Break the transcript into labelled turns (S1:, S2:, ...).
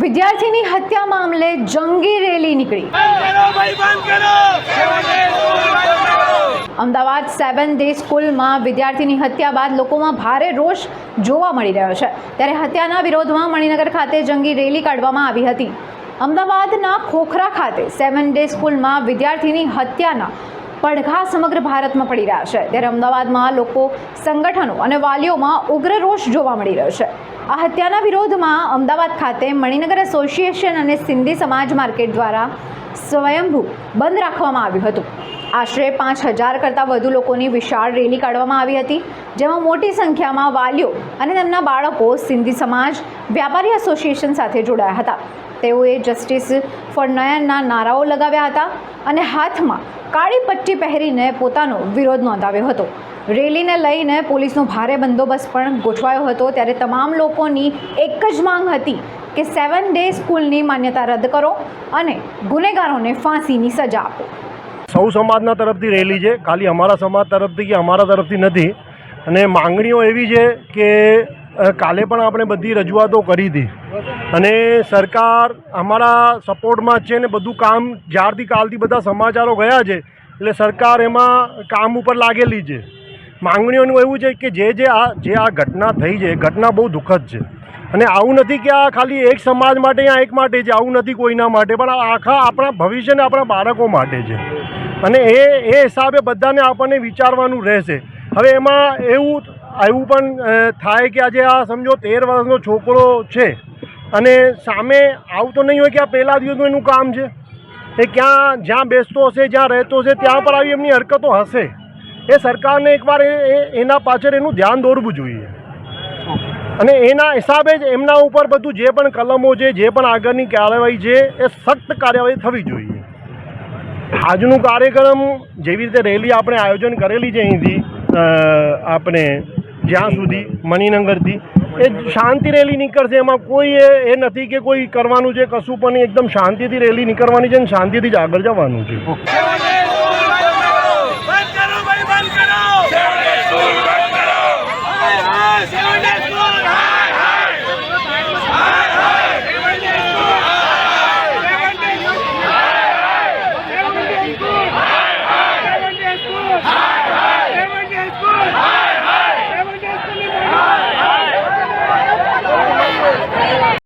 S1: વિદ્યાર્થીની હત્યા મામલે જંગી રેલી નીકળી. અમદાવાદ સેવન ડે સ્કૂલમાં વિદ્યાર્થીની હત્યા બાદ લોકોમાં ભારે રોષ જોવા મળી રહ્યો છે. ત્યારે હત્યાના વિરોધમાં મણિનગર ખાતે જંગી રેલી કાઢવામાં આવી હતી. અમદાવાદના ખોખરા ખાતે સેવન ડે સ્કૂલમાં વિદ્યાર્થીની હત્યાના પડઘા સમગ્ર ભારતમાં પડી રહ્યા છે. ત્યારે અમદાવાદમાં લોકો સંગઠનો અને વાલીઓમાં ઉગ્ર રોષ જોવા મળી રહ્યો છે. આ હત્યાના વિરોધમાં અમદાવાદ ખાતે મણિનગર એસોસિએશન અને સિંધી સમાજ માર્કેટ દ્વારા સ્વયંભૂ બંધ રાખવામાં આવ્યું હતું. આશરે પાંચ હજાર કરતાં વધુ લોકોની વિશાળ રેલી કાઢવામાં આવી હતી, જેમાં મોટી સંખ્યામાં વાલીઓ અને તેમના બાળકો સિંધી સમાજ વ્યાપારી એસોસિએશન સાથે જોડાયા હતા. તેઓએ જસ્ટિસ ફોર નારાઓ લગાવ્યા હતા અને હાથમાં કાળી પટ્ટી પહેરીને પોતાનો વિરોધ નોંધાવ્યો હતો. રેલીને લઈને પોલીસનો ભારે બંદોબસ્ત પણ ગોઠવાયો હતો. ત્યારે તમામ લોકોની એક જ માંગ હતી કે સેવન ડે સ્કૂલની માન્યતા રદ કરો અને ગુનેગારોને ફાંસીની સજા આપો.
S2: સૌ સમાજના તરફથી રેલી છે. ખાલી અમારા સમાજ તરફથી કે અમારા તરફથી નથી. અને માંગણીઓ એવી છે કે કાલે પણ આપણે બધી રજૂઆતો કરી હતી. અને સરકાર અમારા સપોર્ટમાં છે ને બધું કામ જ્યારથી કાલથી બધા સમાચારો ગયા છે. એટલે સરકાર એમાં કામ ઉપર લાગેલી છે. માંગણીઓનું એવું છે કે જે જે આ જે આ ઘટના થઈ છે ઘટના બહુ દુઃખદ છે. અને આવું નથી કે આ ખાલી એક સમાજ માટે યા એક માટે છે, આવું નથી કોઈના માટે, પણ આખા આપણા ભવિષ્યને આપણા બાળકો માટે છે. અને એ એ હિસાબે બધાને આપણને વિચારવાનું રહેશે. હવે એમાં એવું એવું પણ થાય કે આજે આ સમજો તેર વર્ષનો છોકરો છે અને સામે આવું તો નહીં હોય કે આ પહેલા દિવસનું એનું કામ છે. એ ક્યાં, જ્યાં બેસતો હશે, જ્યાં રહેતો હશે, ત્યાં પર આવી એમની હરકતો હશે. એ સરકારને એકવાર એના પાછળ એનું ધ્યાન દોરવું જોઈએ. અને એના હિસાબે જ એમના ઉપર બધું જે પણ કલમો છે, જે પણ આગળની કાર્યવાહી છે, એ સખ્ત કાર્યવાહી થવી જોઈએ. આજનું કાર્યક્રમ જેવી રીતે રેલી આપણે આયોજન કરેલી છે અહીંથી આપણે જ્યાં સુધી મણિનગરથી, એ શાંતિ રેલી નીકળશે. એમાં કોઈ એ નથી કે કોઈ કરવાનું છે, કશું પણ એકદમ શાંતિથી રેલી નીકળવાની છે અને શાંતિથી જ આગળ જવાનું છે.